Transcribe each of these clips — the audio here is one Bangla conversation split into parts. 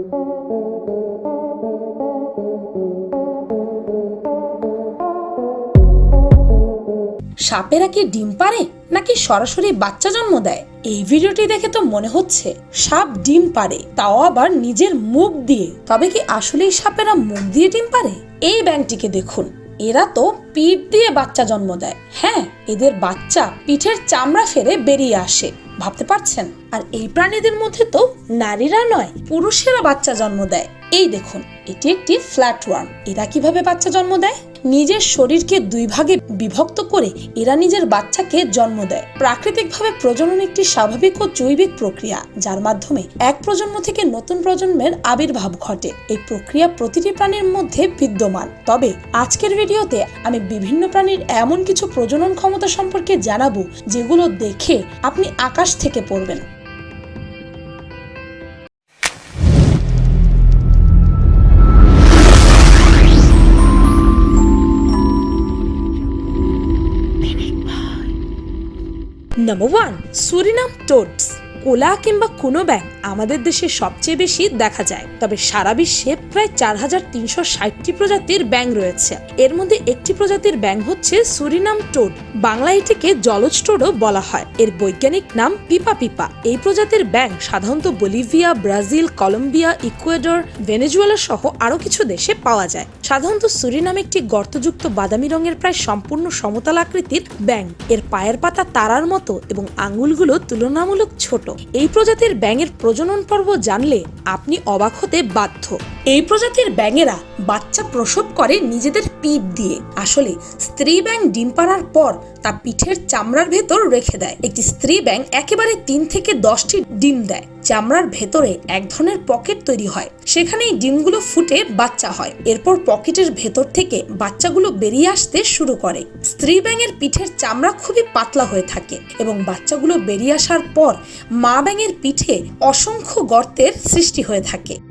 সাপেরা কি ডিম পারে নাকি সরাসরি বাচ্চা জন্ম দেয়? এই ভিডিওটি দেখে তো মনে হচ্ছে সাপ ডিম পারে, তাও আবার নিজের মুখ দিয়ে। তবে কি আসলেই সাপেরা মুখ দিয়ে ডিম পারে? এই ব্যাংকটিকে দেখুন। এরা তো পিঠ দিয়ে বাচ্চা জন্ম দেয়। হ্যাঁ এদের বাচ্চা পিঠের চামড়া ফেরে বেরিয়ে আসে। ভাবতে পারছেন? আর এই প্রাণীদের মধ্যে তো নারীরা নয়, পুরুষেরা বাচ্চা জন্ম দেয়। এই দেখুন, এটি একটি ফ্ল্যাট ওয়ার্ম। এরা কীভাবে বাচ্চা জন্ম দেয়? নিজের শরীরকে দুই ভাগে বিভক্ত করে এরা নিজের বাচ্চাকে জন্ম দেয়। প্রাকৃতিকভাবে প্রজনন একটি স্বাভাবিক ও জৈবিক প্রক্রিয়া, যার মাধ্যমে এক প্রজন্ম থেকে নতুন প্রজন্মের আবির্ভাব ঘটে। এই প্রক্রিয়া প্রতিটি প্রাণীর মধ্যে বিদ্যমান। তবে আজকের ভিডিওতে আমি বিভিন্ন প্রাণীর এমন কিছু প্রজনন ক্ষমতা সম্পর্কে জানাব, যেগুলো দেখে আপনি আকাশ থেকে পড়বেন। নাম্বার ওয়ান সুরিনাম টোডস কোলা কিংবা কোনো ব্যাং আমাদের দেশে সবচেয়ে বেশি দেখা যায়। তবে সারা বিশ্বে প্রায় চার হাজার তিনশো ষাটটি প্রজাতির ব্যাং রয়েছে। এর মধ্যে একটি প্রজাতির ব্যাং হচ্ছে সুরিনাম টোড। বাংলা এটিকে জলজ টোডও বলা হয়। এর বৈজ্ঞানিক নাম পিপা পিপা। এই প্রজাতির ব্যাং সাধারণত Bolivia, Brazil, Colombia, Ecuador, Venezuela সহ আরও কিছু দেশে পাওয়া যায়। সাধারণত সুরিনাম একটি গর্তযুক্ত বাদামি রঙের প্রায় সম্পূর্ণ সমতল আকৃতির ব্যাং এর পায়ের পাতা তারার মতো এবং আঙুলগুলো তুলনামূলক ছোট। এই প্রজাতির ব্যাঙের প্রজনন পর্ব জানলে আপনি অবাক হতে বাধ্য। এই প্রজাতির ব্যাঙেরা বাচ্চা প্রসব করে নিজেদের পিঠ দিয়ে। আসলে স্ত্রী ব্যাং ডিম পাড়ার পর তা পিঠের চামড়ার ভেতর রেখে দেয়। একটি স্ত্রী ব্যাং একেবারে তিন থেকে দশটি ডিম দেয়। চামড়ার ভেতরে এক ধরনের পকেট তৈরি হয়। সেখানেই ডিমগুলো ফুটে বাচ্চা হয়। এরপর পকেটের ভেতর থেকে বাচ্চাগুলো বেরিয়ে আসতে শুরু করে। স্ত্রী ব্যাঙের পিঠের চামড়া খুবই পাতলা হয়ে থাকে এবং বাচ্চাগুলো বেরিয়ে আসার পর মা ব্যাঙের পিঠে অসংখ্য গর্তের সৃষ্টি হয়ে থাকে।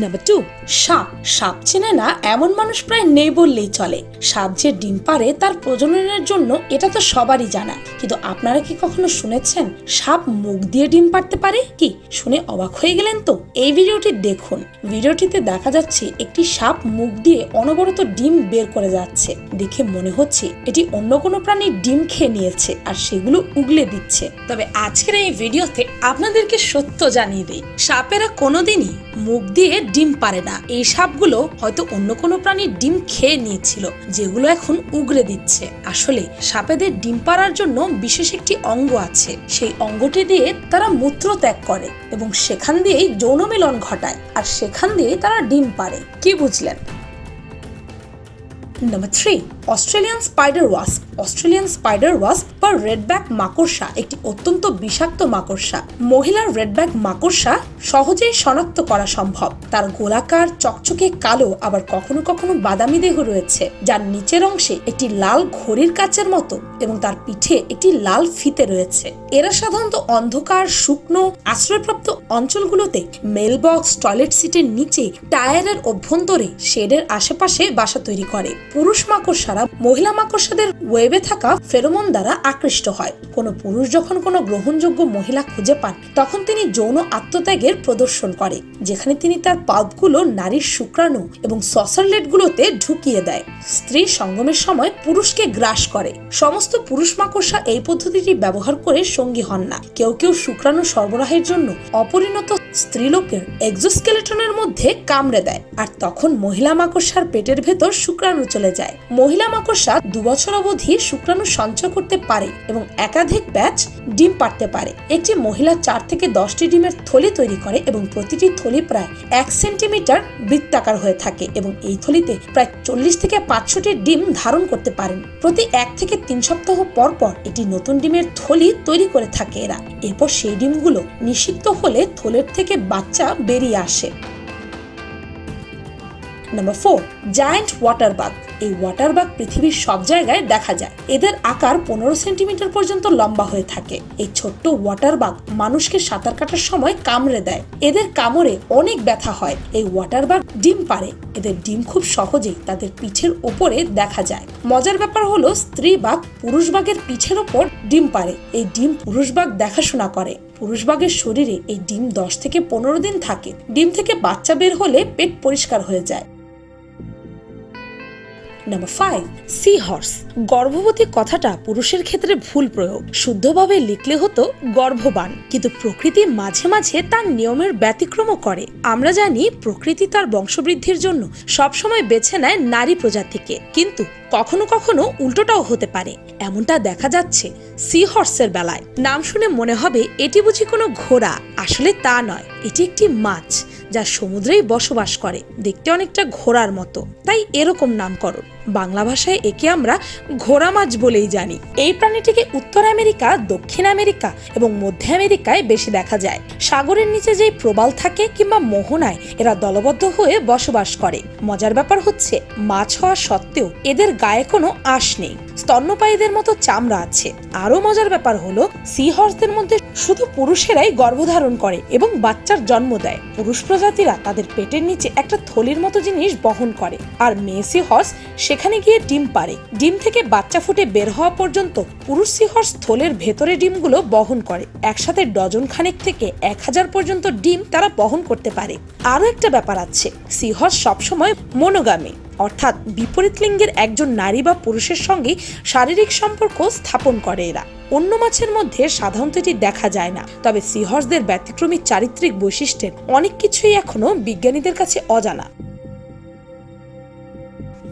নাম্বার টু সাপ। সাপ চেনে না, এমন মানুষ প্রায় নেই বললেই চলে। সাপ যে ডিম পারে তার প্রজননের জন্য এটা তো সবারই জানা। কিন্তু আপনারা কি কখনো শুনেছেন, সাপ মুখ দিয়ে ডিম পারতে পারে? কি, শুনে অবাক হয়ে গেলেন তো? এই ভিডিওটি দেখুন। ভিডিওটিতে দেখা যাচ্ছে, একটি সাপ মুখ দিয়ে অনবরত ডিম বের করে যাচ্ছে। দেখে মনে হচ্ছে, এটি অন্য কোনো প্রাণীর ডিম খেয়ে নিয়েছে আর সেগুলো উগলে দিচ্ছে। তবে আজকের এই ভিডিওতে আপনাদেরকে সত্য জানিয়ে দিই, সাপেরা কোনোদিনই মুখ দিয়ে ডিম পারে না। এই সাপগুলো হয়তো অন্য কোনো প্রাণীর ডিম খেয়ে নিয়েছিল, যেগুলো এখন উগরে দিচ্ছে। আসলে সাপেদের ডিম পাড়ার জন্য বিশেষ একটি অঙ্গ আছে। সেই অঙ্গটি দিয়ে তারা মূত্র ত্যাগ করে এবং সেখান দিয়েই যৌন মিলন ঘটায়, আর সেখান দিয়েই তারা ডিম পারে কি বুঝলেন? Number three Australian spider wasp, Australian spider wasp বা রেডব্যাক মাকড়সা, একটি অত্যন্ত বিষাক্ত মাকড়সা। মহিলার রেডব্যাক মাকড়সা সহজেই শনাক্ত করা সম্ভব। তার গোলাকার, চকচকে কালো, আবার কখনো কখনো বাদামি দেহ রয়েছে, যার নিচের অংশে একটি লাল ঘড়ির কাচের মতো এবং তার পিঠে একটি লাল ফিতে রয়েছে। এরা সাধারণত অন্ধকার, শুকনো, আশ্রয়প্রাপ্ত অঞ্চলগুলোতে মেলবক্স, টয়লেট সিটের নিচে, টায়ারের অভ্যন্তরে, শেডের আশেপাশে বাসা তৈরি করে। পুরুষ মাকড়সারা মহিলা মাকড়সাদের ওয়েবে থাকা ফেরোমন দ্বারা আকৃষ্ট হয়। কোনো পুরুষ যখন কোনো গ্রহণযোগ্য মহিলা খুঁজে পান, তখন তিনি যৌন আত্মত্যাগের প্রদর্শন করে, যেখানে তিনি তার পাল্পগুলো নারীর শুক্রাণু এবং সসারলেটগুলোতে ঢুকিয়ে দেয়। স্ত্রী সঙ্গমের সময় পুরুষকে গ্রাস করে। সমস্ত পুরুষ মাকড়সা এই পদ্ধতিটি ব্যবহার করে সঙ্গী হন না। কেউ কেউ শুক্রাণু সরবরাহের জন্য অপরিণত স্ত্রীলোকের এক্সোস্কেলেটনের মধ্যে কামড়ে দেয়, আর তখন মহিলা মাকড়সার পেটের ভেতর শুক্রাণু চলে যায়। মহিলা মাকড়সা দু বছর অবধি শুক্রাণু সঞ্চয় করতে পারে এবং একাধিক ব্যাচ ডিম পারতে পারে। একটি মহিলা চার থেকে দশটি ডিমের থলি তৈরি করে এবং প্রতিটি থলি প্রায় এক সেন্টিমিটার বৃত্তাকার হয়ে থাকে এবং এই থলিতে প্রায় চল্লিশ থেকে পাঁচশোটি ডিম ধারণ করতে পারেন। প্রতি এক থেকে তিন সপ্তাহ পর পর এটি নতুন ডিমের থলি তৈরি করে থাকে এরা। এরপর সেই ডিমগুলো নিষিক্ত হলে থলের থেকে বাচ্চা বেরিয়ে আসে। Number four giant water bug এই ওয়াটার বাগ পৃথিবীর সব জায়গায় দেখা যায়। এদের আকার পনেরো সেন্টিমিটার পর্যন্ত লম্বা হয়ে থাকে। এই ছোট্ট ওয়াটার বাগ মানুষকে সাঁতার কাটার সময় কামড়ে দেয়। এদের কামড়ে অনেক ব্যথা হয়। এই ওয়াটার বাগ ডিম পারে এদের ডিম খুব সহজেই তাদের পিঠের ওপরে দেখা যায়। মজার ব্যাপার হলো, স্ত্রী বাঘ পুরুষ বাঘের পিঠের ওপর ডিম পারে এই ডিম পুরুষ বাঘ দেখাশোনা করে। পুরুষ বাঘের শরীরে এই ডিম দশ থেকে পনেরো দিন থাকে। ডিম থেকে বাচ্চা বের হলে পেট পরিষ্কার হয়ে যায়। নাম্বার ফাইভ সি হর্স গর্ভবতী কথাটা পুরুষের ক্ষেত্রে ভুল প্রয়োগ। শুদ্ধভাবে লিখলে হতো গর্ভবান, কিন্তু প্রকৃতি মাঝে মাঝে তার নিয়মের ব্যতিক্রমও করে। আমরা জানি প্রকৃতি তার বংশবৃদ্ধির জন্য সবসময় বেছে নেয় নারী প্রজাতিকে, কিন্তু কখনো কখনো উল্টোটাও হতে পারে। এমনটা দেখা যাচ্ছে সি হর্সের বেলায়। নাম শুনে মনে হবে এটি বুঝি কোনো ঘোড়া। আসলে তা নয়, এটি একটি মাছ যা সমুদ্রেই বসবাস করে। দেখতে অনেকটা ঘোড়ার মতো, তাই এরকম নামকরণ। বাংলা ভাষায় একে আমরা ঘোড়া মাছ বলেই জানি। এই প্রাণীটিকে উত্তর আমেরিকা, দক্ষিণ আমেরিকা এবং মধ্য আমেরিকায় বেশি দেখা যায়। সাগরের নিচে যেই প্রবাল থাকে কিংবা মোহনায় এরা দলবদ্ধ হয়ে বসবাস করে। মজার ব্যাপার হচ্ছে, মাছ হওয়া সত্ত্বেও এদের গায়ে কোনো আঁশ নেই। স্তন্যপায়ীদের মতো চামড়া আছে। আরও মজার ব্যাপার হলো সি হর্সদের মধ্যে শুধু পুরুষেরাই গর্ভধারণ করে এবং বাচ্চার জন্ম দেয়। পুরুষ প্রজাতিরা তাদের পেটের নিচে একটা থলির মতো জিনিস বহন করে। আর মেয়ে সি হর্স সেখানে গিয়ে ডিম পারে ডিম থেকে বাচ্চা ফুটে বের হওয়া পর্যন্ত পুরুষ সি হর্স থলের ভেতরে ডিমগুলো বহন করে। একসাথে ডজন খানেক থেকে এক হাজার পর্যন্ত ডিম তারা বহন করতে পারে। আরও একটা ব্যাপার আছে সি হর্স সবসময় মনোগামী। অর্থাৎ বিপরীত লিঙ্গের একজন নারী বা পুরুষের সঙ্গে শারীরিক সম্পর্ক স্থাপন করে এরা। অন্য মাছের মধ্যে সাধারণত এটি দেখা যায় না। তবে সিহর্সদের ব্যতিক্রমী চারিত্রিক বৈশিষ্ট্যের অনেক কিছুই এখনও বিজ্ঞানীদের কাছে অজানা।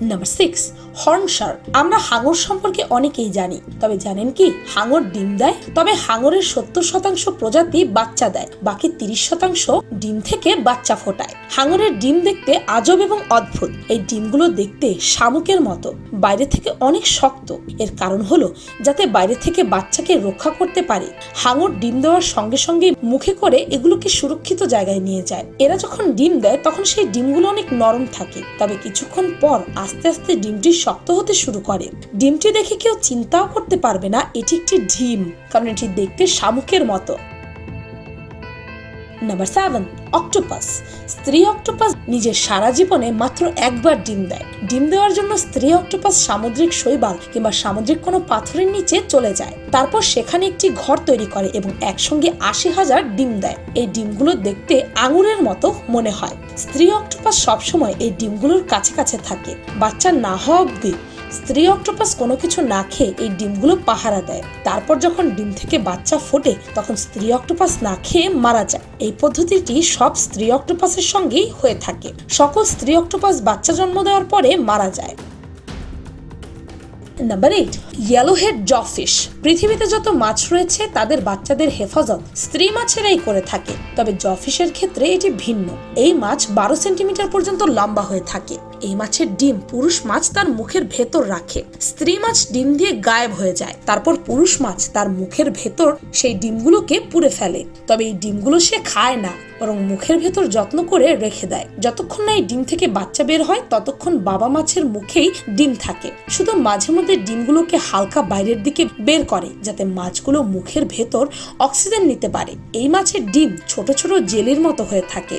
Number 6 হর্নশার আমরা হাঙর সম্পর্কে অনেকেই জানি। তবে জানেন কি, হাঙর ডিম দেয়, তবে হাঙরের সত্তর শতাংশ প্রজাতি বাচ্চা দেয়, বাকি তিরিশ শতাংশ ডিম থেকে বাচ্চা ফোটায়। হাঙরের ডিম দেখতে আজব এবং অদ্ভুত। এই ডিমগুলো দেখতে শামুকের মতো, বাইরে থেকে অনেক শক্ত। এর কারণ হলো, যাতে বাইরে থেকে বাচ্চাকে রক্ষা করতে পারে। হাঙর ডিম দেওয়ার সঙ্গে সঙ্গে মুখে করে এগুলোকে সুরক্ষিত জায়গায় নিয়ে যায়। এরা যখন ডিম দেয়, তখন সেই ডিমগুলো অনেক নরম থাকে। তবে কিছুক্ষণ পর আস্তে আস্তে ডিমটির শক্ত হতে শুরু করে। ডিমটি দেখে কেউ চিন্তাও করতে পারবে না, এটি একটি ডিম কারণ এটি দেখতে শামুকের মতো। নাম্বার সেভেন অক্টোপাস স্ত্রী অক্টোপাস নিজের সারা জীবনে মাত্র একবার ডিম দেয়। ডিম দেওয়ার জন্য স্ত্রী অক্টোপাস সামুদ্রিক শৈবাল কিংবা সামুদ্রিক কোনো পাথরের নিচে চলে যায়। তারপর সেখানে একটি ঘর তৈরি করে এবং একসঙ্গে আশি হাজার ডিম দেয়। এই ডিমগুলো দেখতে আঙুরের মতো মনে হয়। স্ত্রী অক্টোপাস সবসময় এই ডিমগুলোর কাছে কাছে থাকে। বাচ্চা না হওয়া অব্দি স্ত্রী অক্টোপাস কোনো কিছু না খেয়ে এই ডিমগুলো পাহারা দেয়। তারপর যখন ডিম থেকে বাচ্চা ফোটে, তখন স্ত্রী অক্টোপাস না খেয়ে মারা যায়। এই পদ্ধতিটি সব স্ত্রী অক্টোপাসের সঙ্গেই হয়ে থাকে। সকল স্ত্রী অক্টোপাস বাচ্চা জন্ম দেওয়ার পরে মারা যায়। Number eight yellow head jawfish পৃথিবীতে যত মাছ রয়েছে, তাদের বাচ্চাদের হেফাজত স্ত্রী মাছেরাই করে থাকে। তবে জফিশের ক্ষেত্রে এটি ভিন্ন। এই মাছ বারো সেন্টিমিটার পর্যন্ত লম্বা হয়ে থাকে। এই মাছের ডিম পুরুষ মাছ তার মুখের ভেতর রাখে। স্ত্রী মাছ ডিম দিয়ে গায়েব হয়ে যায়। তারপর পুরুষ মাছ তার মুখের ভেতর সেই ডিমগুলোকে পুড়ে ফেলে। তবে এই ডিমগুলো সে খায় না, বরং মুখের ভেতর যত্ন করে রেখে দেয়। যতক্ষণ না এই ডিম থেকে বাচ্চা বের হয়, ততক্ষণ বাবা মাছের মুখেই ডিম থাকে। শুধু মাঝে মধ্যে ডিমগুলোকে হালকা বাইরের দিকে বের করে, যাতে মাছগুলো মুখের ভেতর অক্সিজেন নিতে পারে। এই মাছের ডিম ছোট ছোট জেলির মতো হয়ে থাকে।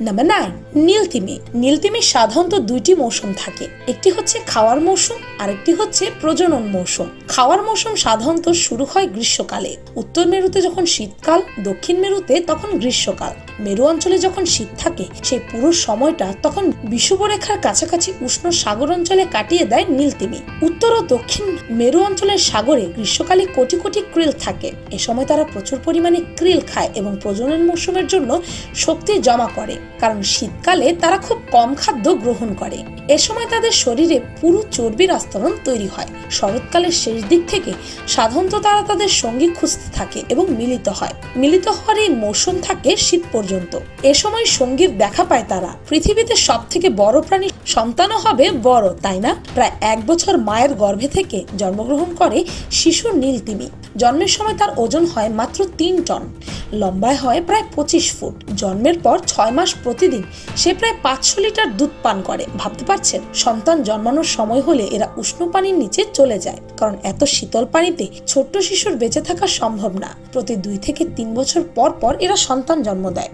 নাম্বার নাইন নীলতিমি নীলতিমি সাধারণত দুইটি মৌসুম থাকে। একটি হচ্ছে খাওয়ার মৌসুম আর একটি হচ্ছে প্রজনন মৌসুম। খাওয়ার মৌসুম সাধারণত শুরু হয় গ্রীষ্মকালে। উত্তর মেরুতে যখন শীতকাল, দক্ষিণ মেরুতে তখন গ্রীষ্মকাল। মেরু অঞ্চলে যখন শীত থাকে, সেই পুরো সময়টা তখন বিষুবরেখার কাছাকাছি উষ্ণ সাগর অঞ্চলে কাটিয়ে দেয় নীলতিমি। উত্তর ও দক্ষিণ মেরু অঞ্চলের সাগরে গ্রীষ্মকালে কোটি কোটি ক্রিল থাকে। এ সময় তারা প্রচুর পরিমাণে ক্রিল খায় এবং প্রজনন মৌসুমের জন্য শক্তি জমা করে, কারণ শীতকালে তারা খুব কম খাদ্য গ্রহণ করে। এ সময় তাদের শরীরে পুরো চর্বির আস্তরণ তৈরি হয়। শরৎকালের শেষ দিক থেকে সাধারণত তারা তাদের সঙ্গী খুঁজতে থাকে এবং মিলিত হয়। মিলিত হওয়ার এই মৌসুম থাকে শীত পর্যন্ত এ সময় সঙ্গীর দেখা পায় তারা। পৃথিবীতে সব থেকে বড় প্রাণী সন্তানও হবে বড়, তাই না? প্রায় এক বছর মায়ের গর্ভে থেকে জন্মগ্রহণ করে শিশু নীলতিমি। জন্মের সময় তার ওজন হয় মাত্র তিন টন। লম্বায় হয় প্রায় পঁচিশ ফুট। জন্মের পর ছয় মাস প্রতিদিন সে প্রায় পাঁচশো লিটার দুধ পান করে। ভাবতে পারছেন, সন্তান জন্মানোর সময় হলে এরা উষ্ণ পানির নিচে চলে যায়। কারণ এত শীতল পানিতে ছোট্ট শিশুর বেঁচে থাকা সম্ভব না। প্রতি দুই থেকে তিন বছর পর পর এরা সন্তান জন্ম দেয়।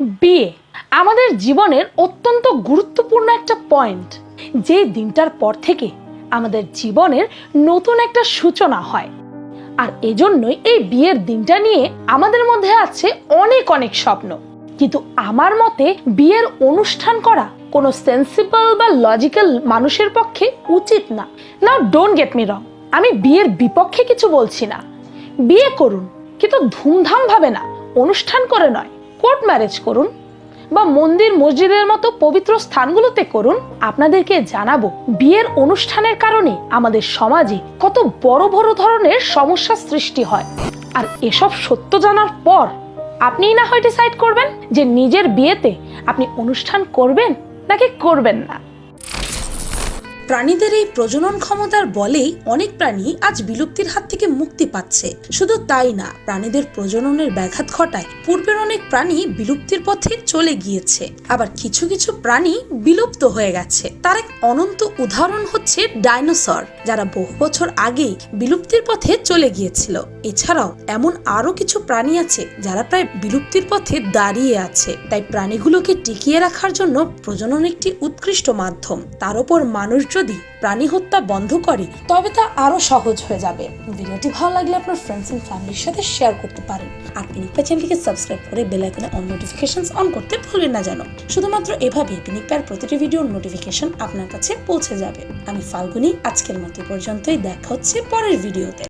বিয়ে। আমাদের জীবনের অত্যন্ত গুরুত্বপূর্ণ একটা পয়েন্ট যে দিনটার পর থেকে আমাদের জীবনের নতুন একটা সূচনা হয়। আর এজন্যই এই বিয়ের দিনটা নিয়ে আমাদের মধ্যে আছে অনেক অনেক স্বপ্ন। কিন্তু আমার মতে বিয়ের অনুষ্ঠান করা কোনো সেন্সিবল বা লজিক্যাল মানুষের পক্ষে উচিত না। না ডোন্ট গেট মি রং আমি বিয়ের বিপক্ষে কিছু বলছি না। বিয়ে করুন, কিন্তু ধুমধাম ভাবে না। অনুষ্ঠান করে নয়। কোর্ট ম্যারেজ করুন বা মন্দির, মসজিদের মতো পবিত্র স্থানগুলোতে করুন, আপনাদেরকে জানাব বিয়ের অনুষ্ঠানের কারণে আমাদের সমাজে কত বড় বড় ধরনের সমস্যার সৃষ্টি হয়। আর এসব সত্য জানার পর আপনিই না হয় ডিসাইড করবেন যে নিজের বিয়েতে আপনি অনুষ্ঠান করবেন নাকি করবেন না। প্রাণীদের এই প্রজনন ক্ষমতার বলেই অনেক প্রাণী আজ বিলুপ্তির হাত থেকে মুক্তি পাচ্ছে। শুধু তাই না, প্রাণীদের প্রজননের ব্যাঘাত ঘটায় পূর্বের অনেক প্রাণী বিলুপ্তির পথে চলে গিয়েছে। আবার কিছু কিছু প্রাণী বিলুপ্ত হয়ে গেছে। তার এক অনন্ত উদাহরণ হচ্ছে ডাইনোসর, যারা বহু বছর আগেই বিলুপ্তির পথে চলে গিয়েছিল। এছাড়াও এমন আরও কিছু প্রাণী আছে যারা প্রায় বিলুপ্তির পথে দাঁড়িয়ে আছে। তাই প্রাণীগুলোকে টিকিয়ে রাখার জন্য প্রজনন একটি উৎকৃষ্ট মাধ্যম। তার উপর মানুষ যদি প্রাণী হত্যা বন্ধ করে, তবে তা আরও সহজ হয়ে যাবে। ভিডিওটি ভালো লাগলে আপনার ফ্রেন্ডস এন্ড ফ্যামিলির সাথে শেয়ার করতে পারেন। আর পিনিকপা চ্যানেলকে সাবস্ক্রাইব করে বেল আইকনে অন নোটিফিকেশনস অন করতে ভুলবেন না যেন। শুধুমাত্র এভাবেই পিনিকপার প্রতিটি ভিডিওর নোটিফিকেশন আপনার কাছে পৌঁছে যাবে। আমি ফাল্গুনি, আজকের মতো পর্যন্তই। দেখা হচ্ছে পরের ভিডিওতে